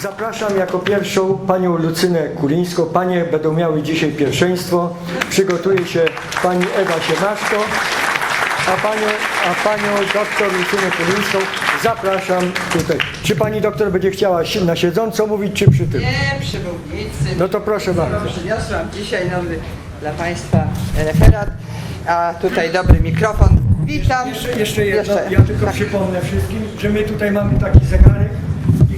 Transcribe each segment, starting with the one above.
Zapraszam jako pierwszą panią Lucynę Kulińską. Panie będą miały dzisiaj pierwszeństwo. Przygotuje się pani Ewa Siemaszko, a panią, a panią doktor Lucynę Kulińską zapraszam tutaj. Czy pani doktor będzie chciała si- na siedząco mówić, czy przy tym? Nie, przy mównicy. No to proszę bardzo. Przyniosłam dzisiaj nowy dla Państwa referat, a tutaj dobry mikrofon. Witam. Jeszcze, jeszcze jedno, Jeszcze. ja tylko Tak. przypomnę wszystkim, że my tutaj mamy taki zegarek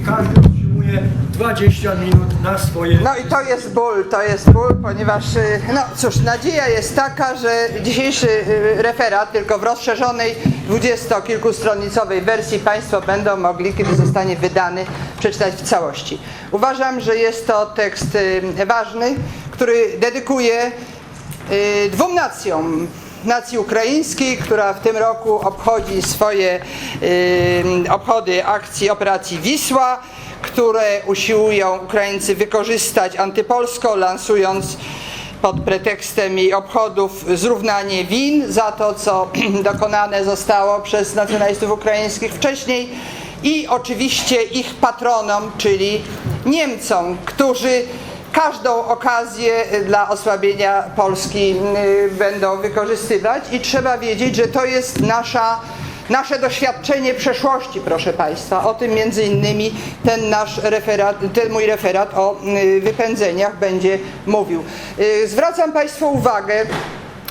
i każdy otrzymuje 20 minut na swoje... No i to jest ból, to jest ból, ponieważ, y, no cóż, nadzieja jest taka, że dzisiejszy y, referat, tylko w rozszerzonej dwudziestokilkustronicowej wersji Państwo będą mogli, kiedy zostanie wydany, przeczytać w całości. Uważam, że jest to tekst y, ważny, który dedykuje dwóm nacjom. Nacji ukraińskiej, która w tym roku obchodzi swoje y, obchody akcji operacji Wisła, które usiłują Ukraińcy wykorzystać antypolsko, lansując pod pretekstem jej obchodów zrównanie win za to, co dokonane zostało przez nacjonalistów ukraińskich wcześniej i oczywiście ich patronom, czyli Niemcom, którzy każdą okazję dla osłabienia Polski y, będą wykorzystywać. I trzeba wiedzieć, że to jest nasza nasze doświadczenie przeszłości, proszę Państwa. O tym między innymi ten nasz referat, ten mój referat o y, wypędzeniach będzie mówił. Y, Zwracam Państwu uwagę,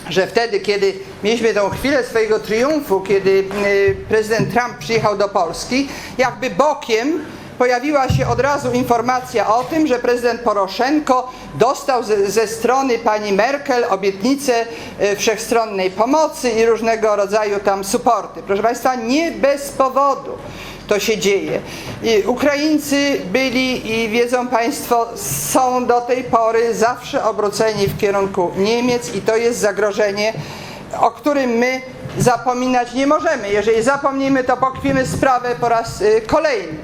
że wtedy, kiedy mieliśmy tą chwilę swojego triumfu, kiedy y, prezydent Trump przyjechał do Polski, jakby bokiem pojawiła się od razu informacja o tym, że prezydent Poroszenko dostał ze, ze strony pani Merkel obietnicę e, wszechstronnej pomocy i różnego rodzaju tam suporty. Proszę Państwa, nie bez powodu to się dzieje. I Ukraińcy byli i wiedzą Państwo, są do tej pory zawsze obróceni w kierunku Niemiec i to jest zagrożenie, o którym my zapominać nie możemy. Jeżeli zapomnimy, to pokwimy sprawę po raz y, kolejny.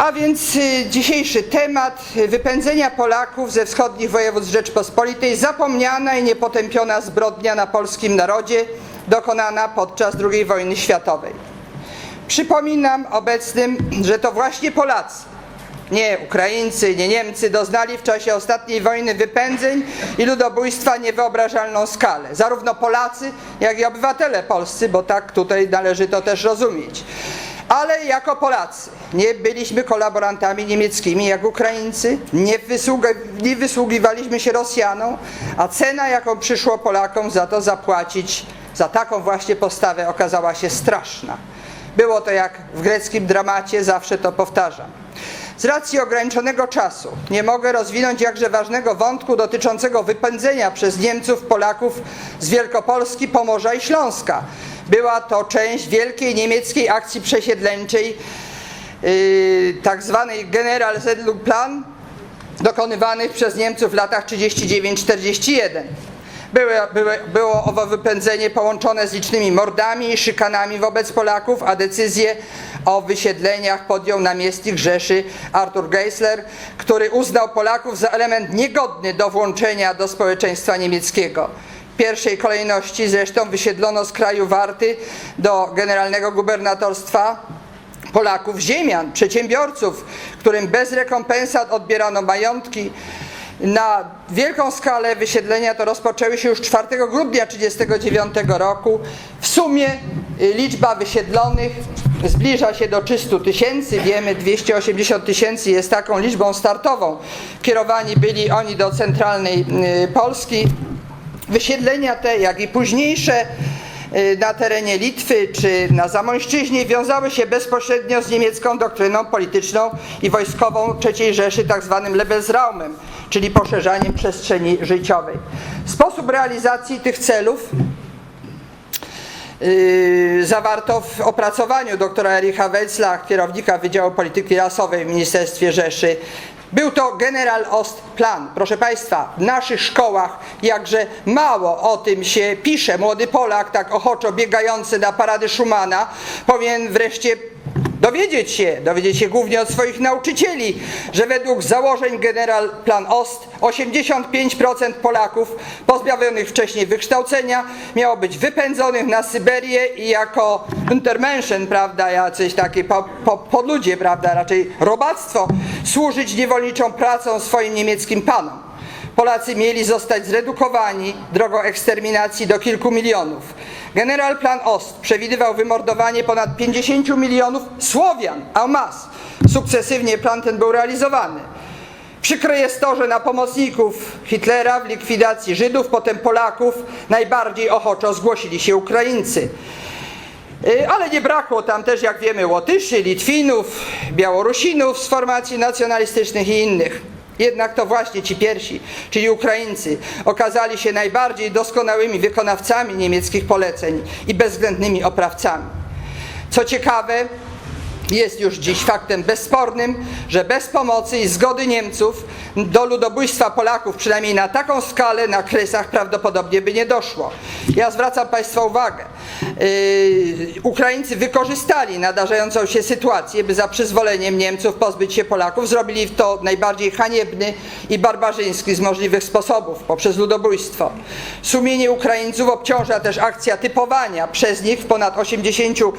A więc y, dzisiejszy temat y, wypędzenia Polaków ze wschodnich województw Rzeczpospolitej, zapomniana i niepotępiona zbrodnia na polskim narodzie, dokonana podczas II wojny światowej. Przypominam obecnym, że to właśnie Polacy, nie Ukraińcy, nie Niemcy, doznali w czasie ostatniej wojny wypędzeń i ludobójstwa niewyobrażalną skalę. Zarówno Polacy, jak i obywatele polscy, bo tak tutaj należy to też rozumieć. Ale jako Polacy nie byliśmy kolaborantami niemieckimi jak Ukraińcy, nie, nie wysługiwaliśmy się Rosjanom, a cena, jaką przyszło Polakom za to zapłacić, za taką właśnie postawę okazała się straszna. Było to jak w greckim dramacie, zawsze to powtarzam. Z racji ograniczonego czasu nie mogę rozwinąć jakże ważnego wątku dotyczącego wypędzenia przez Niemców Polaków z Wielkopolski, Pomorza i Śląska. Była to część wielkiej niemieckiej akcji przesiedleńczej, yy, tak zwanej Generalsiedlungplan, dokonywanych przez Niemców w latach 39-41. Były, były, było owo wypędzenie połączone z licznymi mordami i szykanami wobec Polaków, a decyzję o wysiedleniach podjął namiestnik Rzeszy Artur Geisler, który uznał Polaków za element niegodny do włączenia do społeczeństwa niemieckiego. Pierwszej kolejności zresztą wysiedlono z kraju Warty do generalnego gubernatorstwa Polaków, ziemian, przedsiębiorców, którym bez rekompensat odbierano majątki. Na wielką skalę wysiedlenia to rozpoczęły się już 4 grudnia 1939 roku. W sumie y, liczba wysiedlonych zbliża się do 300 tysięcy. Wiemy, 280 tysięcy jest taką liczbą startową. Kierowani byli oni do centralnej y, Polski. Wysiedlenia te, jak i późniejsze y, na terenie Litwy czy na Zamojszczyźnie wiązały się bezpośrednio z niemiecką doktryną polityczną i wojskową III Rzeszy, tak zwanym Lebensraumem, czyli poszerzaniem przestrzeni życiowej. Sposób realizacji tych celów Yy, zawarto w opracowaniu doktora Ericha Wetzla, kierownika Wydziału Polityki Rasowej w Ministerstwie Rzeszy. Był to General Ostplan. Proszę Państwa, w naszych szkołach jakże mało o tym się pisze. Młody Polak, tak ochoczo biegający na parady Schumana, powinien wreszcie dowiedzieć się, dowiedzieć się głównie od swoich nauczycieli, że według założeń General Plan Ost 85% Polaków pozbawionych wcześniej wykształcenia miało być wypędzonych na Syberię i jako Untermenschen, prawda, jacyś takie po, po, podludzie, prawda, raczej robactwo, służyć niewolniczą pracą swoim niemieckim panom. Polacy mieli zostać zredukowani drogą eksterminacji do kilku milionów. General Plan Ost przewidywał wymordowanie ponad 50 milionów Słowian, en masse. Sukcesywnie plan ten był realizowany. Przykre jest to, że na pomocników Hitlera w likwidacji Żydów, potem Polaków, najbardziej ochoczo zgłosili się Ukraińcy. Y, Ale nie brakło tam też, jak wiemy, Łotyszy, Litwinów, Białorusinów z formacji nacjonalistycznych i innych. Jednak to właśnie ci pierwsi, czyli Ukraińcy, okazali się najbardziej doskonałymi wykonawcami niemieckich poleceń i bezwzględnymi oprawcami. Co ciekawe, jest już dziś faktem bezspornym, że bez pomocy i zgody Niemców do ludobójstwa Polaków, przynajmniej na taką skalę, na Kresach prawdopodobnie by nie doszło. Ja zwracam Państwa uwagę. Yy, Ukraińcy wykorzystali nadarzającą się sytuację, by za przyzwoleniem Niemców pozbyć się Polaków. Zrobili to najbardziej haniebny i barbarzyński z możliwych sposobów, poprzez ludobójstwo. Sumienie Ukraińców obciąża też akcja typowania przez nich w ponad 80%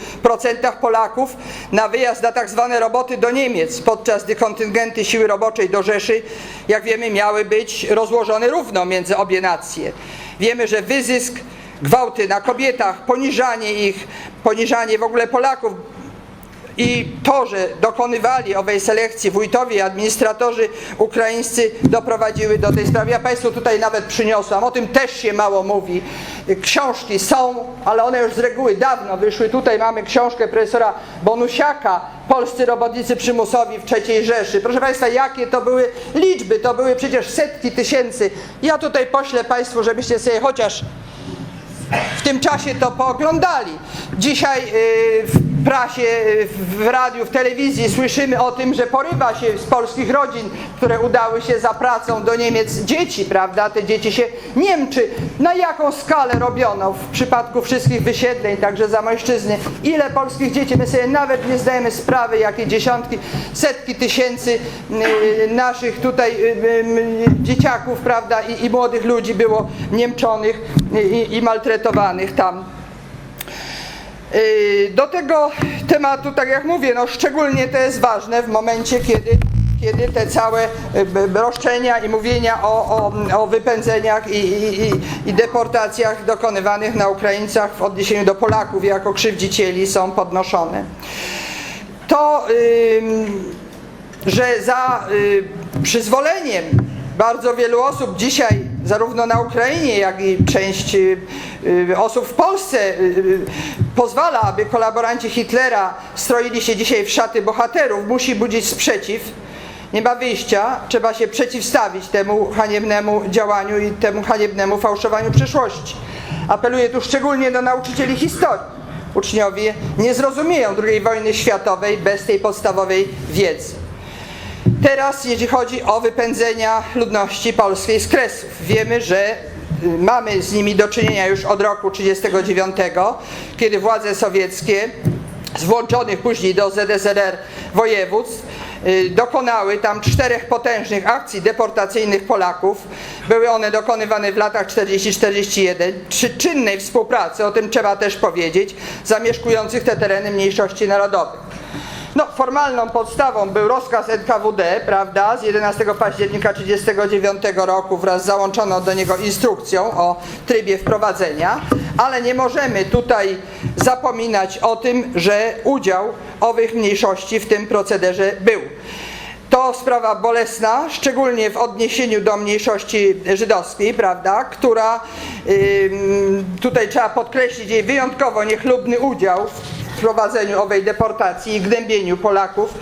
Polaków na wyjazd na tak zwane roboty do Niemiec, podczas gdy kontyngenty siły roboczej do Rzeszy, jak wiemy, miały być rozłożone równo między obie nacje. Wiemy, że wyzysk, gwałty na kobietach, poniżanie ich, poniżanie w ogóle Polaków, i to, że dokonywali owej selekcji wójtowie i administratorzy ukraińscy doprowadziły do tej sprawy. Ja Państwu tutaj nawet przyniosłam, o tym też się mało mówi. Książki są, ale one już z reguły dawno wyszły. Tutaj mamy książkę profesora Bonusiaka, Polscy robotnicy przymusowi w III Rzeszy. Proszę Państwa, jakie to były liczby? To były przecież setki tysięcy. Ja tutaj poślę Państwu, żebyście sobie chociaż w tym czasie to pooglądali. Dzisiaj y, w prasie, w radiu, w telewizji słyszymy o tym, że porywa się z polskich rodzin, które udały się za pracą do Niemiec dzieci, prawda? Te dzieci się Niemczy. Na jaką skalę robiono w przypadku wszystkich wysiedleń, także za mężczyzny? Ile polskich dzieci? My sobie nawet nie zdajemy sprawy, jakie dziesiątki, setki tysięcy y, naszych tutaj y, dzieciaków, prawda? I, i młodych ludzi było niemczonych i, i maltretowanych tam. Yy, Do tego tematu, tak jak mówię, no szczególnie to jest ważne w momencie, kiedy, kiedy te całe y, roszczenia i mówienia o, o, o wypędzeniach i, i, i- deportacjach dokonywanych na Ukraińcach w odniesieniu do Polaków jako krzywdzicieli są podnoszone. To, że za y, przyzwoleniem bardzo wielu osób dzisiaj, zarówno na Ukrainie, jak i część y, y, osób w Polsce, y, y, pozwala, aby kolaboranci Hitlera stroili się dzisiaj w szaty bohaterów, musi budzić sprzeciw. Nie ma wyjścia, trzeba się przeciwstawić temu haniebnemu działaniu i temu haniebnemu fałszowaniu przyszłości. Apeluję tu szczególnie do nauczycieli historii. Uczniowie nie zrozumieją II wojny światowej bez tej podstawowej wiedzy. Teraz, jeśli chodzi o wypędzenia ludności polskiej z Kresów, wiemy, że y, mamy z nimi do czynienia już od roku 1939, kiedy władze sowieckie z włączonych później do ZSRR województw y, dokonały tam czterech potężnych akcji deportacyjnych Polaków. Były one dokonywane w latach 40-41 przy czynnej współpracy, o tym trzeba też powiedzieć, zamieszkujących te tereny mniejszości narodowych. No, formalną podstawą był rozkaz NKWD, prawda, z 11 października 1939 roku wraz z załączoną do niego instrukcją o trybie wprowadzenia, ale nie możemy tutaj zapominać o tym, że udział owych mniejszości w tym procederze był. To sprawa bolesna, szczególnie w odniesieniu do mniejszości żydowskiej, prawda, która tutaj trzeba podkreślić jej wyjątkowo niechlubny udział w prowadzeniu owej deportacji i gnębieniu Polaków.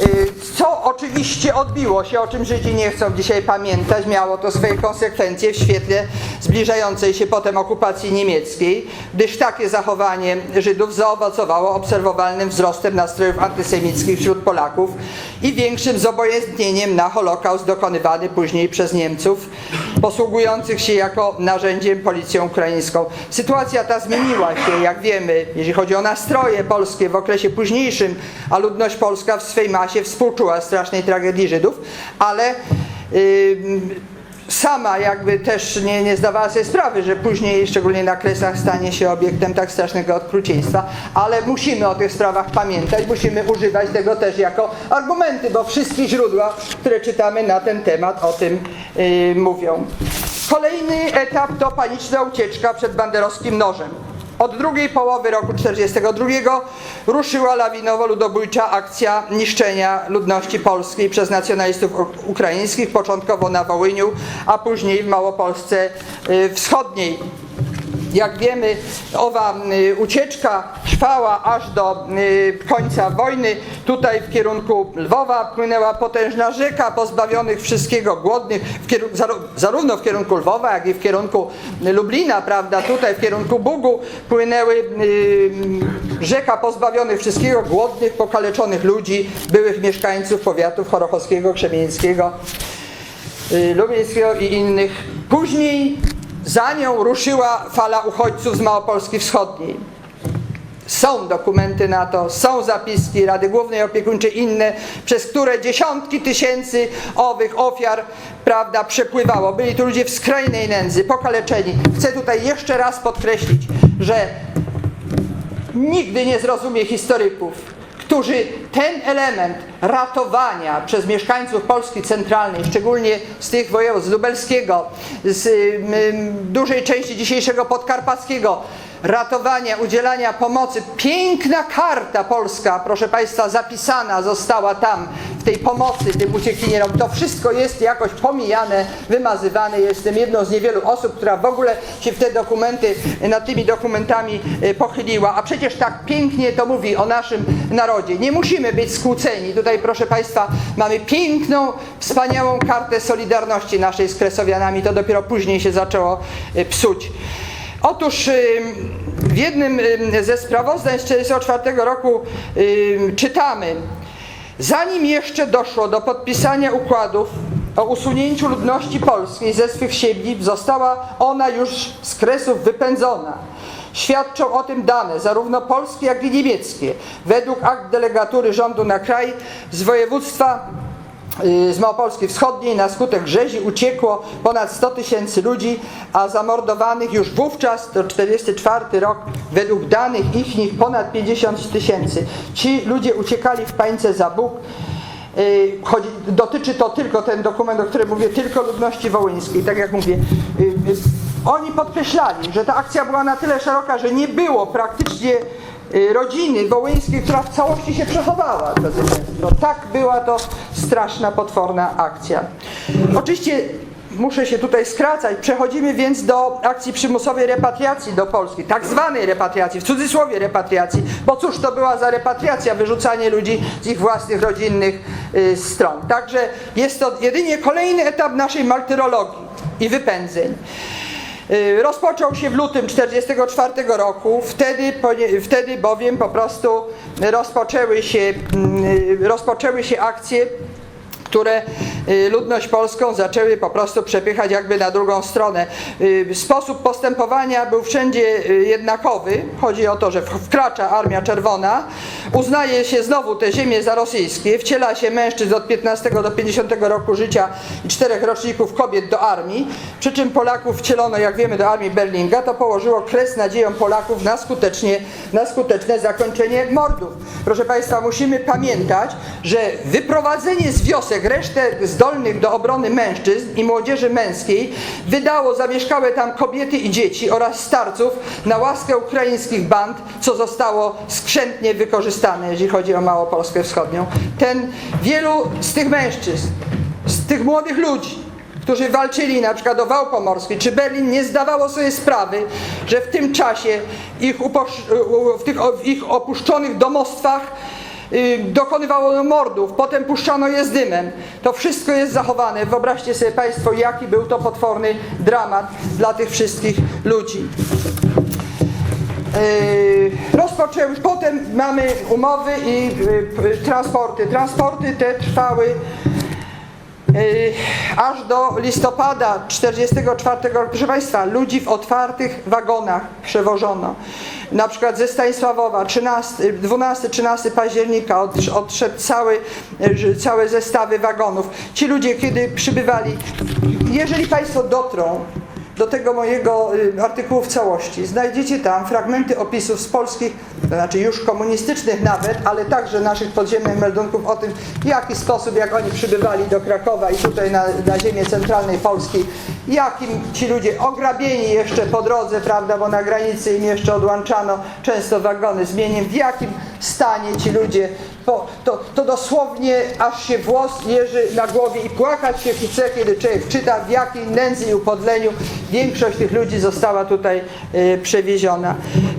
Y, Co oczywiście odbiło się, o czym Żydzi nie chcą dzisiaj pamiętać, miało to swoje konsekwencje w świetle zbliżającej się potem okupacji niemieckiej, gdyż takie zachowanie Żydów zaowocowało obserwowalnym wzrostem nastrojów antysemickich wśród Polaków i większym zobojętnieniem na Holokaust dokonywany później przez Niemców, posługujących się jako narzędziem policją ukraińską. Sytuacja ta zmieniła się, jak wiemy, jeśli chodzi o nastroje polskie w okresie późniejszym, a ludność polska w swej masie współczuła strasznej tragedii Żydów, ale ym, sama jakby też nie, nie zdawała sobie sprawy, że później, szczególnie na Kresach, stanie się obiektem tak strasznego okrucieństwa, ale musimy o tych sprawach pamiętać, musimy używać tego też jako argumenty, bo wszystkie źródła, które czytamy na ten temat o tym yy, mówią. Kolejny etap to paniczna ucieczka przed banderowskim nożem. Od drugiej połowy roku 1942 ruszyła lawinowo-ludobójcza akcja niszczenia ludności polskiej przez nacjonalistów ukraińskich, początkowo na Wołyniu, a później w Małopolsce y, Wschodniej. Jak wiemy, owa y, ucieczka trwała aż do y, końca wojny. Tutaj w kierunku Lwowa płynęła potężna rzeka pozbawionych wszystkiego głodnych, w zarówno w kierunku Lwowa, jak i w kierunku Lublina, prawda? Tutaj w kierunku Bugu płynęły y, rzeka pozbawionych wszystkiego głodnych, pokaleczonych ludzi, byłych mieszkańców powiatów chorochowskiego, krzemieńskiego. Lubińskiego i innych. Później za nią ruszyła fala uchodźców z Małopolski Wschodniej. Są dokumenty na to, są zapiski Rady Głównej Opiekuńczej, inne, przez które dziesiątki tysięcy owych ofiar prawda, przepływało. Byli to ludzie w skrajnej nędzy, pokaleczeni. Chcę tutaj jeszcze raz podkreślić, że nigdy nie zrozumie historyków, którzy ten element ratowania przez mieszkańców Polski Centralnej, szczególnie z tych województw z lubelskiego, z dużej części dzisiejszego podkarpackiego, ratowania, udzielania pomocy. Piękna karta polska, proszę Państwa, zapisana została tam w tej pomocy tym uciekinierom. To wszystko jest jakoś pomijane, wymazywane. Jestem jedną z niewielu osób, która w ogóle się w te dokumenty, nad tymi dokumentami e, pochyliła. A przecież tak pięknie to mówi o naszym narodzie. Nie musimy być skłóceni. Tutaj, proszę Państwa, mamy piękną, wspaniałą kartę solidarności naszej z Kresowianami. To dopiero później się zaczęło e, psuć. Otóż w jednym ym, ze sprawozdań z 1944 roku czytamy, zanim jeszcze doszło do podpisania układów o usunięciu ludności polskiej ze swych siedzib, została ona już z Kresów wypędzona. Świadczą o tym dane, zarówno polskie, jak i niemieckie. Według akt delegatury rządu na kraj z województwa z Małopolski Wschodniej na skutek rzezi uciekło ponad 100 tysięcy ludzi, a zamordowanych już wówczas, to 44 rok, według danych ich ponad 50 tysięcy. Ci ludzie uciekali w pańce za Bóg. Yy, Chodzi, dotyczy to tylko ten dokument, o którym mówię, tylko ludności wołyńskiej. Tak jak mówię, yy, oni podkreślali, że ta akcja była na tyle szeroka, że nie było praktycznie y, rodziny wołyńskiej, która w całości się przechowała. drodzy Państwo. Tak była to straszna, potworna akcja. Oczywiście muszę się tutaj skracać. Przechodzimy więc do akcji przymusowej repatriacji do Polski, tak zwanej repatriacji, w cudzysłowie repatriacji, bo cóż to była za repatriacja, wyrzucanie ludzi z ich własnych rodzinnych y, stron. Także jest to jedynie kolejny etap naszej martyrologii i wypędzeń. Y, Rozpoczął się w lutym 1944 roku, wtedy, wtedy bowiem po prostu rozpoczęły się, mm, y, rozpoczęły się akcje które ludność polską zaczęły po prostu przepychać jakby na drugą stronę. Y, Sposób postępowania był wszędzie y, jednakowy. Chodzi o to, że wkracza Armia Czerwona, uznaje się znowu te ziemie za rosyjskie, wciela się mężczyzn od 15 do 50 roku życia i czterech roczników kobiet do armii, przy czym Polaków wcielono, jak wiemy, do armii Berlinga, to położyło kres nadziejom Polaków na, skutecznie, na skuteczne zakończenie mordów. Proszę Państwa, musimy pamiętać, że wyprowadzenie z wiosek resztę zdolnych do obrony mężczyzn i młodzieży męskiej wydało zamieszkałe tam kobiety i dzieci oraz starców na łaskę ukraińskich band, co zostało skrzętnie wykorzystane, jeżeli chodzi o Małopolskę Wschodnią. Ten wielu z tych mężczyzn, z tych młodych ludzi, którzy walczyli na przykład o wał pomorski, czy Berlin nie zdawało sobie sprawy, że w tym czasie ich w tych w ich opuszczonych domostwach dokonywało mordów, potem puszczano je z dymem. To wszystko jest zachowane. Wyobraźcie sobie Państwo, jaki był to potworny dramat dla tych wszystkich ludzi. Yy, rozpoczęły, potem mamy umowy i p- transporty. Transporty te trwały aż do listopada 44 roku. Proszę Państwa, ludzi w otwartych wagonach przewożono. Na przykład ze Stanisławowa 13, 12-13 października od, odszedł cały, yy, całe zestawy wagonów. Ci ludzie, kiedy przybywali, jeżeli Państwo dotrą do tego mojego y, artykułu w całości. Znajdziecie tam fragmenty opisów z polskich, to znaczy już komunistycznych nawet, ale także naszych podziemnych meldunków o tym, w jaki sposób, jak oni przybywali do Krakowa i tutaj na, na ziemię centralnej Polski, jakim ci ludzie ograbieni jeszcze po drodze, prawda, bo na granicy im jeszcze odłączano często wagony z mieniem, w jakim stanie ci ludzie, to, to dosłownie aż się włos jeży na głowie i płakać się chce, kiedy człowiek czyta, w jakiej nędzy i upodleniu większość tych ludzi została tutaj e, przewieziona.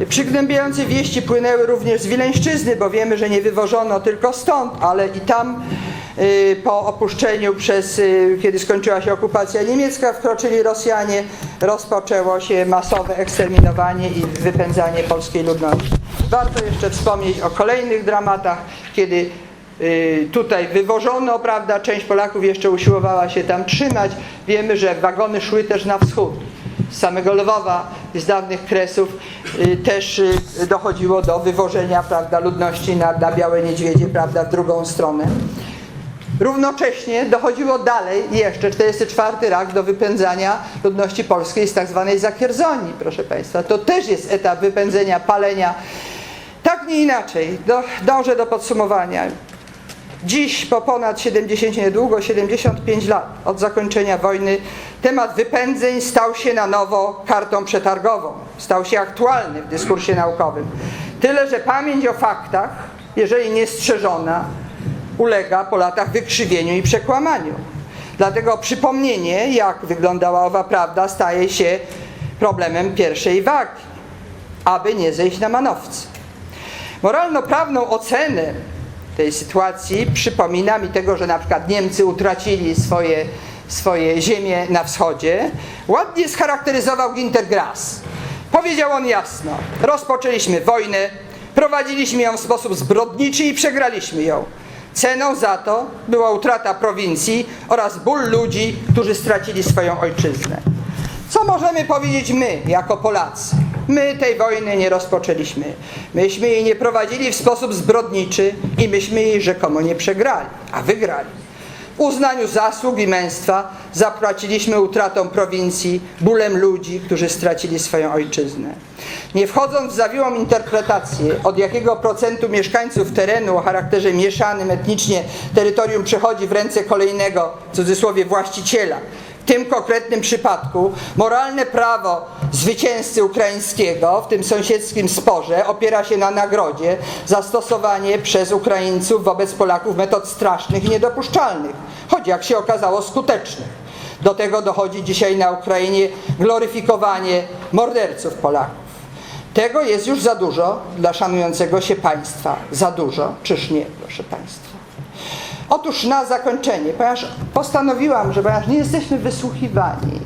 Przygnębiające wieści płynęły również z Wileńszczyzny, bo wiemy, że nie wywożono tylko stąd, ale i tam e, po opuszczeniu przez, e, kiedy skończyła się okupacja niemiecka, wkroczyli Rosjanie, rozpoczęło się masowe eksterminowanie i wypędzanie polskiej ludności. Warto jeszcze wspomnieć o kolejnych dramatach, kiedy y, tutaj wywożono, prawda, część Polaków jeszcze usiłowała się tam trzymać. Wiemy, że wagony szły też na wschód. Z samego Lwowa, z dawnych Kresów y, też y, dochodziło do wywożenia, prawda, ludności na, na Białe Niedźwiedzie, prawda, w drugą stronę. Równocześnie dochodziło dalej jeszcze 44 rok do wypędzania ludności polskiej z tak zwanej Zakierzonii, proszę Państwa. To też jest etap wypędzenia, palenia. Tak nie inaczej, do, dążę do podsumowania. Dziś, po ponad 70, niedługo 75 lat od zakończenia wojny, temat wypędzeń stał się na nowo kartą przetargową. Stał się aktualny w dyskursie naukowym. Tyle, że pamięć o faktach, jeżeli niestrzeżona, ulega po latach wykrzywieniu i przekłamaniu. Dlatego przypomnienie, jak wyglądała owa prawda, staje się problemem pierwszej wagi, aby nie zejść na manowce. Moralno-prawną ocenę tej sytuacji przypomina mi tego, że na przykład Niemcy utracili swoje, swoje ziemie na wschodzie, ładnie scharakteryzował Ginter Grass. Powiedział on jasno, rozpoczęliśmy wojnę, prowadziliśmy ją w sposób zbrodniczy i przegraliśmy ją. Ceną za to była utrata prowincji oraz ból ludzi, którzy stracili swoją ojczyznę. Co możemy powiedzieć my, jako Polacy? My tej wojny nie rozpoczęliśmy. Myśmy jej nie prowadzili w sposób zbrodniczy i myśmy jej rzekomo nie przegrali, a wygrali. Uznaniu zasług i męstwa zapłaciliśmy utratą prowincji, bólem ludzi, którzy stracili swoją ojczyznę. Nie wchodząc w zawiłą interpretację, od jakiego procentu mieszkańców terenu o charakterze mieszanym etnicznie terytorium przechodzi w ręce kolejnego, w cudzysłowie, właściciela, w tym konkretnym przypadku moralne prawo zwycięzcy ukraińskiego w tym sąsiedzkim sporze opiera się na nagrodzie za stosowanie przez Ukraińców wobec Polaków metod strasznych i niedopuszczalnych, choć jak się okazało skutecznych. Do tego dochodzi dzisiaj na Ukrainie gloryfikowanie morderców Polaków. Tego jest już za dużo dla szanującego się państwa. Za dużo, czyż nie, proszę państwa. Otóż na zakończenie, ponieważ postanowiłam, że ponieważ nie jesteśmy wysłuchiwani,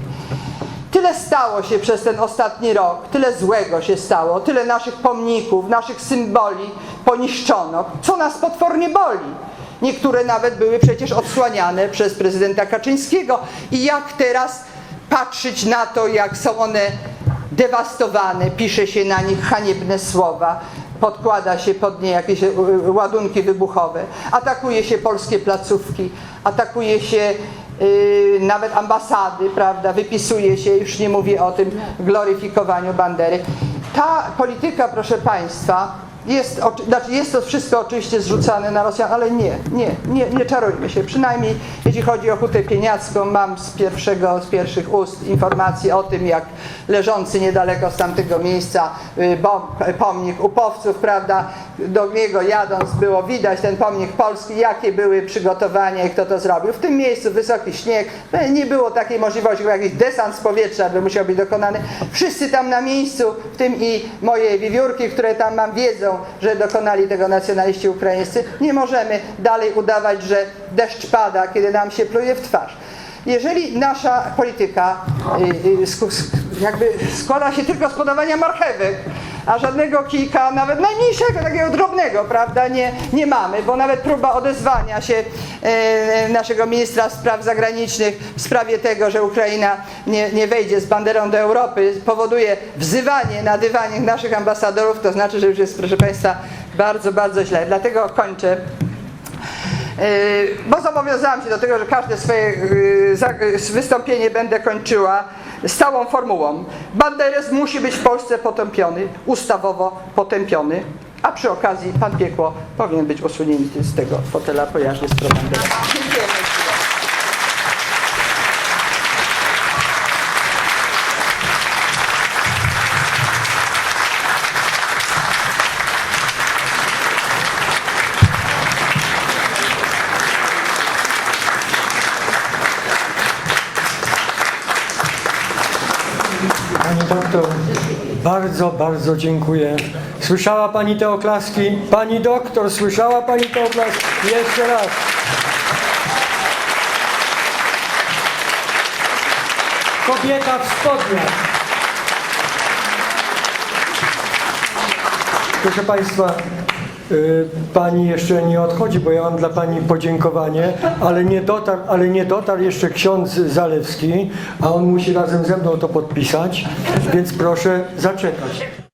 tyle stało się przez ten ostatni rok, tyle złego się stało, tyle naszych pomników, naszych symboli poniszczono, co nas potwornie boli. Niektóre nawet były przecież odsłaniane przez prezydenta Kaczyńskiego. I jak teraz patrzeć na to, jak są one dewastowane, pisze się na nich haniebne słowa, podkłada się pod nie jakieś y, y, ładunki wybuchowe, atakuje się polskie placówki, atakuje się y, nawet ambasady, prawda, wypisuje się, już nie mówię o tym gloryfikowaniu bandery. Ta polityka, proszę Państwa, jest, znaczy jest to wszystko oczywiście zrzucane na Rosjan, ale nie, nie, nie, nie czarujmy się. Przynajmniej jeśli chodzi o Hutę Pieniacką, mam z, pierwszego, z pierwszych ust informacje o tym, jak leżący niedaleko z tamtego miejsca y, pomnik upowców, prawda, do niego jadąc było widać ten pomnik polski, jakie były przygotowania i kto to zrobił. W tym miejscu wysoki śnieg, e, nie było takiej możliwości, bo jakiś desant z powietrza by musiał być dokonany. Wszyscy tam na miejscu, w tym i moje wiewiórki, które tam mam, wiedzą, że dokonali tego nacjonaliści ukraińscy. Nie możemy dalej udawać, że deszcz pada, kiedy nam się pluje w twarz. Jeżeli nasza polityka y, y, jakby składa się tylko z podawania marchewek, a żadnego kijka, nawet najmniejszego, takiego drobnego, prawda, nie, nie mamy, bo nawet próba odezwania się e, naszego ministra spraw zagranicznych w sprawie tego, że Ukraina nie, nie wejdzie z banderą do Europy, powoduje wzywanie na dywanie naszych ambasadorów, to znaczy, że już jest, proszę Państwa, bardzo, bardzo źle. Dlatego kończę. Yy, bo zobowiązałam się do tego, że każde swoje za- yy, wystąpienie będę kończyła stałą formułą. Banderes musi być w Polsce potępiony, ustawowo potępiony, a przy okazji pan Piekło powinien być usunięty z tego fotela pojaźnie z pro bardzo, bardzo dziękuję. Słyszała Pani te oklaski? Pani doktor, słyszała Pani te oklaski? Jeszcze raz. Kobieta w spodniach. Proszę Państwa, Pani jeszcze nie odchodzi, bo ja mam dla Pani podziękowanie, ale nie dotarł, ale nie dotarł jeszcze ksiądz Zalewski, a on musi razem ze mną to podpisać, więc proszę zaczekać.